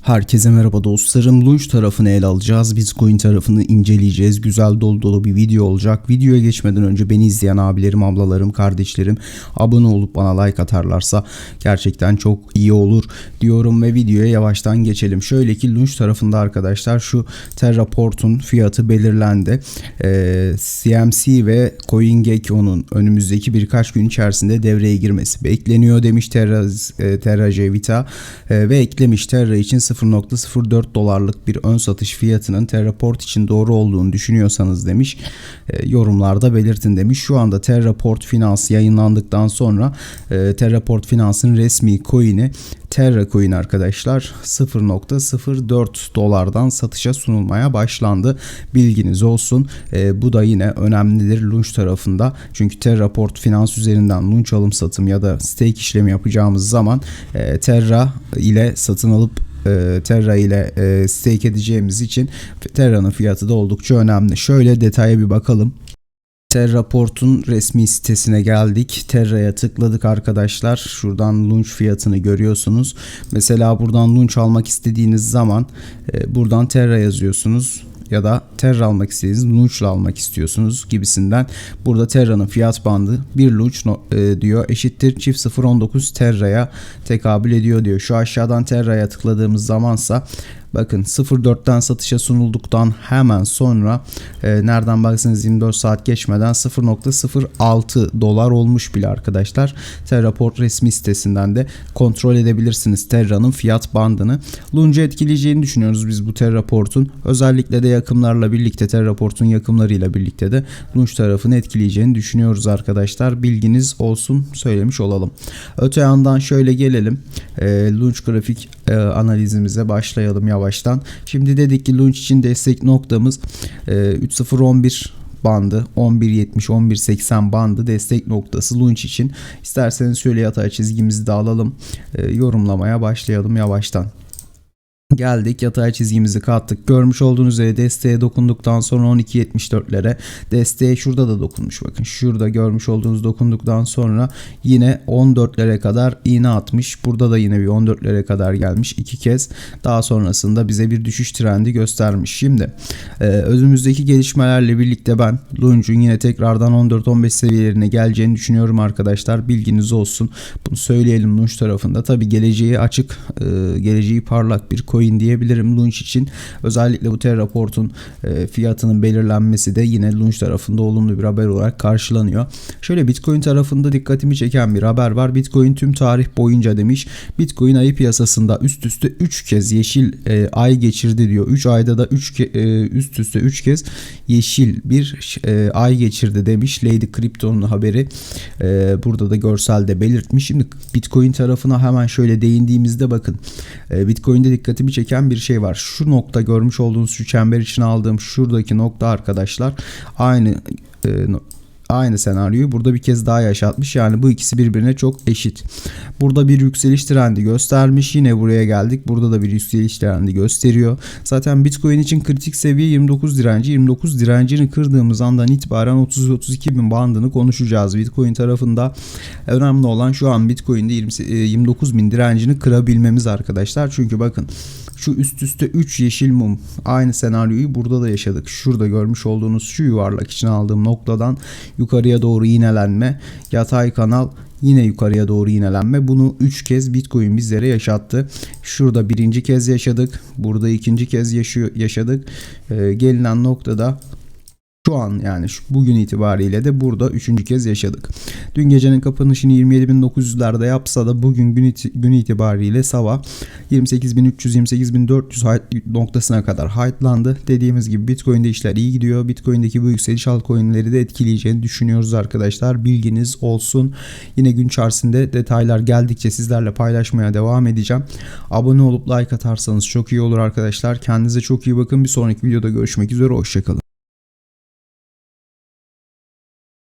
Herkese merhaba dostlarım. Lunch tarafını ele alacağız. Bitcoin tarafını inceleyeceğiz. Güzel dolu dolu bir video olacak. Videoya geçmeden önce beni izleyen abilerim, ablalarım, kardeşlerim abone olup bana like atarlarsa gerçekten çok iyi olur diyorum ve videoya yavaştan geçelim. Şöyle ki Lunch tarafında arkadaşlar şu Terraport'un fiyatı belirlendi. Ee, CMC ve CoinGecko'nun önümüzdeki birkaç gün içerisinde devreye girmesi bekleniyor demiş Terra, e, Terra Jevita E, ve eklemiş Terra için 0.04 dolarlık bir ön satış fiyatının Terraport için doğru olduğunu düşünüyorsanız demiş e, yorumlarda belirtin demiş. Şu anda Terraport Finans yayınlandıktan sonra e, Terraport Finans'ın resmi coin'i Terra Coin arkadaşlar 0.04 dolardan satışa sunulmaya başlandı. Bilginiz olsun. E, bu da yine önemlidir Lunch tarafında. Çünkü Terraport Finans üzerinden Lunch alım satım ya da stake işlemi yapacağımız zaman e, Terra ile satın alıp e, Terra ile e, stake edeceğimiz için Terra'nın fiyatı da oldukça önemli. Şöyle detaya bir bakalım. Terraport'un resmi sitesine geldik. Terra'ya tıkladık arkadaşlar. Şuradan launch fiyatını görüyorsunuz. Mesela buradan launch almak istediğiniz zaman e, buradan Terra yazıyorsunuz ya da Terra almak istediğiniz Launch'la almak istiyorsunuz gibisinden. Burada Terra'nın fiyat bandı bir Launch no- e, diyor eşittir çift 0.19 Terra'ya tekabül ediyor diyor. Şu aşağıdan Terra'ya tıkladığımız zamansa Bakın 04'ten satışa sunulduktan hemen sonra e, nereden baksanız 24 saat geçmeden 0.06 dolar olmuş bile arkadaşlar. Terraport resmi sitesinden de kontrol edebilirsiniz Terra'nın fiyat bandını. Lunch'u etkileyeceğini düşünüyoruz biz bu Terraport'un. Özellikle de yakımlarla birlikte Terraport'un yakımlarıyla birlikte de Lunch tarafını etkileyeceğini düşünüyoruz arkadaşlar. Bilginiz olsun söylemiş olalım. Öte yandan şöyle gelelim. E, Lunch grafik e, analizimize başlayalım yavaştan. Şimdi dedik ki Launch için destek noktamız e, 3011 bandı 11.70 11.80 bandı destek noktası launch için. İsterseniz şöyle yatay çizgimizi de alalım. E, yorumlamaya başlayalım yavaştan. Geldik yatay çizgimizi kattık. Görmüş olduğunuz üzere desteğe dokunduktan sonra 12.74'lere desteğe şurada da dokunmuş. Bakın şurada görmüş olduğunuz dokunduktan sonra yine 14'lere kadar iğne atmış. Burada da yine bir 14'lere kadar gelmiş iki kez. Daha sonrasında bize bir düşüş trendi göstermiş. Şimdi e, özümüzdeki gelişmelerle birlikte ben Lunch'un yine tekrardan 14-15 seviyelerine geleceğini düşünüyorum arkadaşlar. Bilginiz olsun. Bunu söyleyelim Lunch tarafında. Tabi geleceği açık, e, geleceği parlak bir coin diyebilirim Lunch için. Özellikle bu Terraport'un e, fiyatının belirlenmesi de yine Lunch tarafında olumlu bir haber olarak karşılanıyor. Şöyle Bitcoin tarafında dikkatimi çeken bir haber var. Bitcoin tüm tarih boyunca demiş. Bitcoin ayı piyasasında üst üste 3 kez yeşil e, ay geçirdi diyor. 3 ayda da 3 e, üst üste 3 kez yeşil bir e, ay geçirdi demiş. Lady Crypto'nun haberi. Burada da görselde belirtmiş. Şimdi Bitcoin tarafına hemen şöyle değindiğimizde bakın. E, Bitcoin'de dikkatimi çeken bir şey var. Şu nokta görmüş olduğunuz şu çember için aldığım şuradaki nokta arkadaşlar aynı e, aynı senaryoyu burada bir kez daha yaşatmış. Yani bu ikisi birbirine çok eşit. Burada bir yükseliş trendi göstermiş. Yine buraya geldik. Burada da bir yükseliş trendi gösteriyor. Zaten Bitcoin için kritik seviye 29 direnci. 29 direncini kırdığımız andan itibaren 30-32 bin bandını konuşacağız. Bitcoin tarafında önemli olan şu an Bitcoin'de 20, 29 bin direncini kırabilmemiz arkadaşlar. Çünkü bakın şu üst üste 3 yeşil mum aynı senaryoyu burada da yaşadık. Şurada görmüş olduğunuz şu yuvarlak için aldığım noktadan yukarıya doğru iğnelenme, yatay kanal yine yukarıya doğru iğnelenme. Bunu 3 kez Bitcoin bizlere yaşattı. Şurada birinci kez yaşadık. Burada ikinci kez yaşıyor, yaşadık. Ee, gelinen noktada şu an yani şu, bugün itibariyle de burada üçüncü kez yaşadık. Dün gecenin kapanışını 27.900'lerde yapsa da bugün gün, iti, gün itibariyle sabah 28.300-28.400 noktasına kadar hype'landı. Dediğimiz gibi Bitcoin'de işler iyi gidiyor. Bitcoin'deki bu yükseliş altcoin'leri de etkileyeceğini düşünüyoruz arkadaşlar. Bilginiz olsun. Yine gün içerisinde detaylar geldikçe sizlerle paylaşmaya devam edeceğim. Abone olup like atarsanız çok iyi olur arkadaşlar. Kendinize çok iyi bakın. Bir sonraki videoda görüşmek üzere. Hoşçakalın.